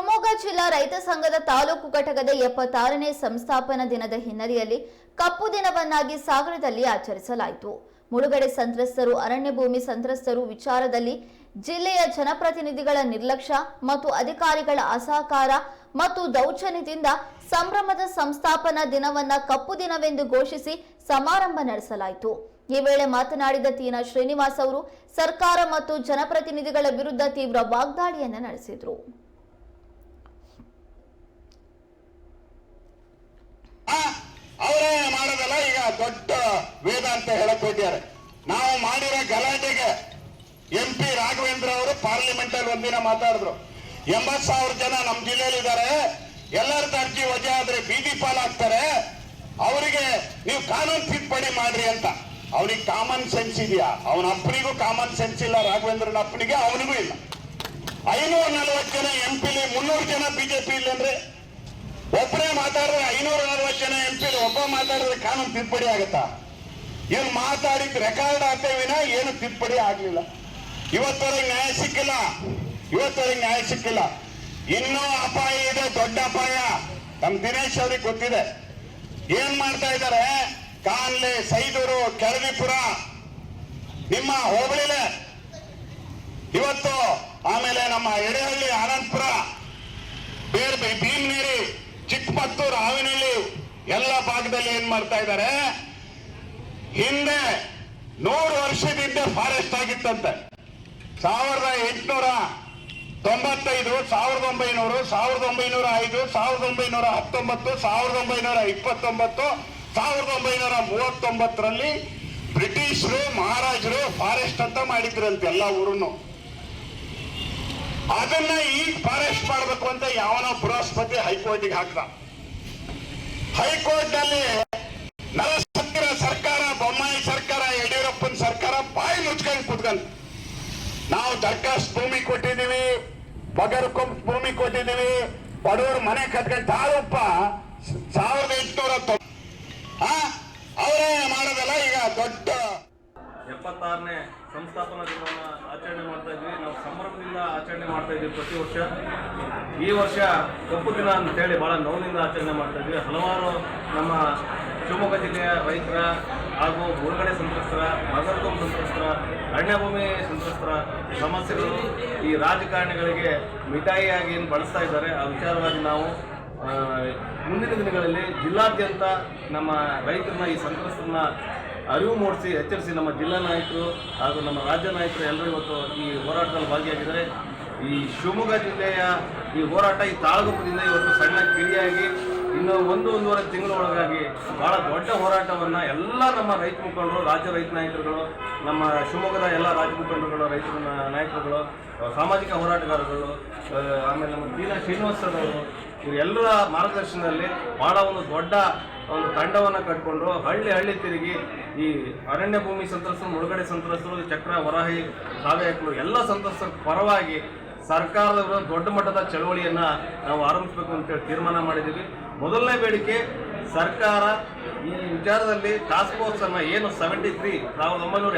ಶಿವಮೊಗ್ಗ ಜಿಲ್ಲಾ ರೈತ ಸಂಘದ ತಾಲೂಕು ಘಟಕದ ಎಪ್ಪತ್ತಾರನೇ ಸಂಸ್ಥಾಪನಾ ದಿನದ ಹಿನ್ನೆಲೆಯಲ್ಲಿ ಕಪ್ಪು ದಿನವನ್ನಾಗಿ ಸಾಗರದಲ್ಲಿ ಆಚರಿಸಲಾಯಿತು. ಮುಳುಗಡೆ ಸಂತ್ರಸ್ತರು, ಅರಣ್ಯ ಭೂಮಿ ಸಂತ್ರಸ್ತರು ವಿಚಾರದಲ್ಲಿ ಜಿಲ್ಲೆಯ ಜನಪ್ರತಿನಿಧಿಗಳ ನಿರ್ಲಕ್ಷ್ಯ ಮತ್ತು ಅಧಿಕಾರಿಗಳ ಅಸಹಕಾರ ಮತ್ತು ದೌರ್ಜನ್ಯದಿಂದ ಸಂಭ್ರಮದ ಸಂಸ್ಥಾಪನಾ ದಿನವನ್ನ ಕಪ್ಪು ದಿನವೆಂದು ಘೋಷಿಸಿ ಸಮಾರಂಭ ನಡೆಸಲಾಯಿತು. ಈ ವೇಳೆ ಮಾತನಾಡಿದ ತೀನಾ ಶ್ರೀನಿವಾಸ್ ಅವರು, ಸರ್ಕಾರ ಮತ್ತು ಜನಪ್ರತಿನಿಧಿಗಳ ವಿರುದ್ಧ ತೀವ್ರ ವಾಗ್ದಾಳಿಯನ್ನು ನಡೆಸಿದರು ಅವರೇ ಮಾಡೋದಲ್ಲ ಈಗ ದೊಡ್ಡ ವೇದ ಅಂತ ಹೇಳಕ್ ಹೋಗಿದ್ದಾರೆ ನಾವು ಮಾಡಿರೋ ಗಲಾಟೆಗೆ ಎಂ ಪಿ ರಾಘವೇಂದ್ರ ಅವರು ಪಾರ್ಲಿಮೆಂಟ್ ಅಲ್ಲಿ ಒಂದಿನ ಮಾತಾಡಿದ್ರು. ಎಂಬತ್ ಸಾವಿರ ಜನ ನಮ್ಮ ಜಿಲ್ಲೆಯಲ್ಲಿ ಇದ್ದಾರೆ ಎಲ್ಲರ ಅರ್ಜಿ ವಜಾ ಆದ್ರೆ ಬೀದಿ ಪಾಲಾಗ್ತಾರೆ. ಅವರಿಗೆ ನೀವು ಕಾನೂನು ತಿದ್ದುಪಡಿ ಮಾಡ್ರಿ ಅಂತ. ಅವ್ರಿಗೆ ಕಾಮನ್ ಸೆನ್ಸ್ ಇದೆಯಾ? ಅವನ ಅಪ್ಪನಿಗೂ ಕಾಮನ್ ಸೆನ್ಸ್ ಇಲ್ಲ, ರಾಘವೇಂದ್ರನ ಅಪ್ಪನಿಗೆ ಅವನಿಗೂ ಇಲ್ಲ. ಐನೂರ ನಲವತ್ತು ಜನ ಎಂ ಪಿಲಿ, ಮುನ್ನೂರು ಜನ ಬಿಜೆಪಿ ಇಲ್ಲ ಅಂದ್ರೆ ಒಬ್ಬರೇ ಮಾತಾಡಿದ್ರೆ ಐನೂರ ನಲವತ್ತು ಜನ ಎಂ ಪಿ ಒಬ್ಬ ಮಾತಾಡಿದ್ರೆ ಕಾನೂನು ತಿದ್ದುಪಡಿ ಆಗುತ್ತಾ? ಏನು ಮಾತಾಡಿದ್ ರೆಕಾರ್ಡ್ ಆಗ್ತೇವಿನ ಏನು ತಿದ್ದುಪಡಿ ಆಗ್ಲಿಲ್ಲ. ಇವತ್ತವರೆಗೆ ನ್ಯಾಯ ಸಿಕ್ಕಿಲ್ಲ. ಇವತ್ತವರೆಗೆ ನ್ಯಾಯ ಸಿಕ್ಕಿಲ್ಲ. ಇನ್ನೂ ಅಪಾಯ ಇದೆ, ದೊಡ್ಡ ಅಪಾಯ. ನಮ್ ದಿನೇಶ್ ಅವ್ರಿಗೆ ಗೊತ್ತಿದೆ. ಏನ್ ಮಾಡ್ತಾ ಇದ್ದಾರೆ? ಕಾನ್ಲೆ, ಸೈದೂರು, ಕೆಳದಿಪುರ. ನಿಮ್ಮ ಹೋಬಳಿಲೆ. ಇವತ್ತು ಆಮೇಲೆ ನಮ್ಮ ಎಡೆಹಳ್ಳಿ ಆನಂದಪುರ. ಎಲ್ಲ ಭಾಗದಲ್ಲಿ ಏನ್ ಮಾಡ್ತಾ ಇದ್ದಾರೆ? ಹಿಂದೆ ನೂರು ವರ್ಷದಿಂದ ಫಾರೆಸ್ಟ್ ಆಗಿತ್ತಂತೆ. ಸಾವಿರದ ಎಂಟುನೂರ ತೊಂಬತ್ತೈದು, ಸಾವಿರದ ಒಂಬೈನೂರು, ಸಾವಿರದ ಒಂಬೈನೂರ ಐದು, ಸಾವಿರದ ಒಂಬೈನೂರ ಹತ್ತೊಂಬತ್ತು, ಸಾವಿರದ ಒಂಬೈನೂರ ಇಪ್ಪತ್ತೊಂಬತ್ತು, ಸಾವಿರದ ಒಂಬೈನೂರ ಮೂವತ್ತೊಂಬತ್ತರಲ್ಲಿ ಬ್ರಿಟಿಷರು, ಮಹಾರಾಜರು ಫಾರೆಸ್ಟ್ ಅಂತ ಮಾಡಿದ್ರಂತೆ ಎಲ್ಲ ಊರನ್ನು ಅದನ್ನ ಈಗ ಫಾರೆಸ್ಟ್ ಮಾಡಬೇಕು ಅಂತ ಯಾವನೋ ಬೃಹಸ್ಪತಿ ಹೈಕೋರ್ಟಿಗೆ ಹಾಕ್ದ. ಹೈಕೋರ್ಟ್ನಲ್ಲಿ ನರಸತ್ತಿರ ಸರ್ಕಾರ, ಬೊಮ್ಮಾಯಿ ಸರ್ಕಾರ, ಯಡಿಯೂರಪ್ಪನ ಸರ್ಕಾರ ಬಾಯಿ ಮುಚ್ಕೊಂಡು ಕುತ್ಕೊಂಡು. ನಾವು ದರ್ಖಾಸ್ತು ಭೂಮಿ ಕೊಟ್ಟಿದ್ದೀವಿ ಬಗರ್ಕೊಂಬ ಭೂಮಿ ಕೊಟ್ಟಿದ್ದೀವಿ, ಬಡವರು ಮನೆ ಕಟ್ಕೊಂಡು ತಾಳಪ್ಪ ಎಪ್ಪತ್ತಾರನೇ ಸಂಸ್ಥಾಪನಾ ದಿನವನ್ನು ಆಚರಣೆ ಮಾಡ್ತಾ ಇದ್ವಿ. ನಾವು ಸಂಭ್ರಮದಿಂದ ಆಚರಣೆ ಮಾಡ್ತಾ ಇದ್ವಿ ಪ್ರತಿ ವರ್ಷ. ಈ ವರ್ಷ ಕಪ್ಪು ದಿನ ಅಂತೇಳಿ ಭಾಳ ನೋವಿನಿಂದ ಆಚರಣೆ ಮಾಡ್ತಾ ಇದ್ವಿ. ಹಲವಾರು ನಮ್ಮ ಶಿವಮೊಗ್ಗ ಜಿಲ್ಲೆಯ ರೈತರ ಹಾಗೂ ಮುಳುಗಡೆ ಸಂತ್ರಸ್ತರ ಮಗರ್ಗಂ ಸಂತ್ರಸ್ತರ, ಅರಣ್ಯಭೂಮಿ ಸಂತ್ರಸ್ತರ ಸಮಸ್ಯೆಗಳು ಈ ರಾಜಕಾರಣಿಗಳಿಗೆ ಮಿಠಾಯಿಯಾಗಿ ಏನು ಬಳಸ್ತಾ ಇದ್ದಾರೆ, ಆ ವಿಚಾರವಾಗಿ ನಾವು ಮುಂದಿನ ದಿನಗಳಲ್ಲಿ ಜಿಲ್ಲಾದ್ಯಂತ ನಮ್ಮ ರೈತರನ್ನ, ಈ ಸಂತ್ರಸ್ತರನ್ನ ಅರಿವು ಮೂಡಿಸಿ ಎಚ್ಚರಿಸಿ ನಮ್ಮ ಜಿಲ್ಲಾ ನಾಯಕರು ಹಾಗೂ ನಮ್ಮ ರಾಜ್ಯ ನಾಯಕರು ಎಲ್ಲರೂ ಇವತ್ತು ಈ ಹೋರಾಟದಲ್ಲಿ ಭಾಗಿಯಾಗಿದ್ದಾರೆ. ಈ ಶಿವಮೊಗ್ಗ ಜಿಲ್ಲೆಯ ಈ ಹೋರಾಟ ಈ ತಾಳಗುಪ್ಪದಿಂದ ಇವತ್ತು ಸಣ್ಣ ಕಿಡಿಯಾಗಿ ಇನ್ನು ಒಂದು ಒಂದೂವರೆ ತಿಂಗಳ ಒಳಗಾಗಿ ಬಹಳ ದೊಡ್ಡ ಹೋರಾಟವನ್ನು ಎಲ್ಲ ನಮ್ಮ ರೈತ ಮುಖಂಡರು, ರಾಜ್ಯ ರೈತ ನಾಯಕರುಗಳು, ನಮ್ಮ ಶಿವಮೊಗ್ಗದ ಎಲ್ಲ ರಾಜ್ಯ ಮುಖಂಡರುಗಳು, ರೈತ ನಾಯಕರುಗಳು, ಸಾಮಾಜಿಕ ಹೋರಾಟಗಾರರುಗಳು ಆಮೇಲೆ ನಮ್ಮ ದೀನಾ ಶ್ರೀನಿವಾಸರವರು ಇವರೆಲ್ಲರ ಮಾರ್ಗದರ್ಶನದಲ್ಲಿ ಬಹಳ ಒಂದು ದೊಡ್ಡ ಒಂದು ತಂಡವನ್ನು ಕಟ್ಕೊಂಡು ಹಳ್ಳಿ ಹಳ್ಳಿ ತಿರುಗಿ ಈ ಅರಣ್ಯ ಭೂಮಿ ಸಂತ್ರಸ್ತರು, ಮುಳುಗಡೆ ಸಂತ್ರಸ್ತರು, ಚಕ್ರ, ವರಾಹಿ, ಸಾವಯಕರು, ಎಲ್ಲ ಸಂತ್ರಸ್ತರ ಪರವಾಗಿ ಸರ್ಕಾರದ ದೊಡ್ಡ ಮಟ್ಟದ ಚಳವಳಿಯನ್ನು ನಾವು ಆರಂಭಿಸಬೇಕು ಅಂತೇಳಿ ತೀರ್ಮಾನ ಮಾಡಿದ್ದೀವಿ. ಮೊದಲನೇ ಬೇಡಿಕೆ, ಸರ್ಕಾರ ಈ ವಿಚಾರದಲ್ಲಿ ಟಾಸ್ಕ್ ಫೋರ್ಸನ್ನು ಏನು ಸೆವೆಂಟಿ ತ್ರೀ ಸಾವಿರದ ಒಂಬೈನೂರ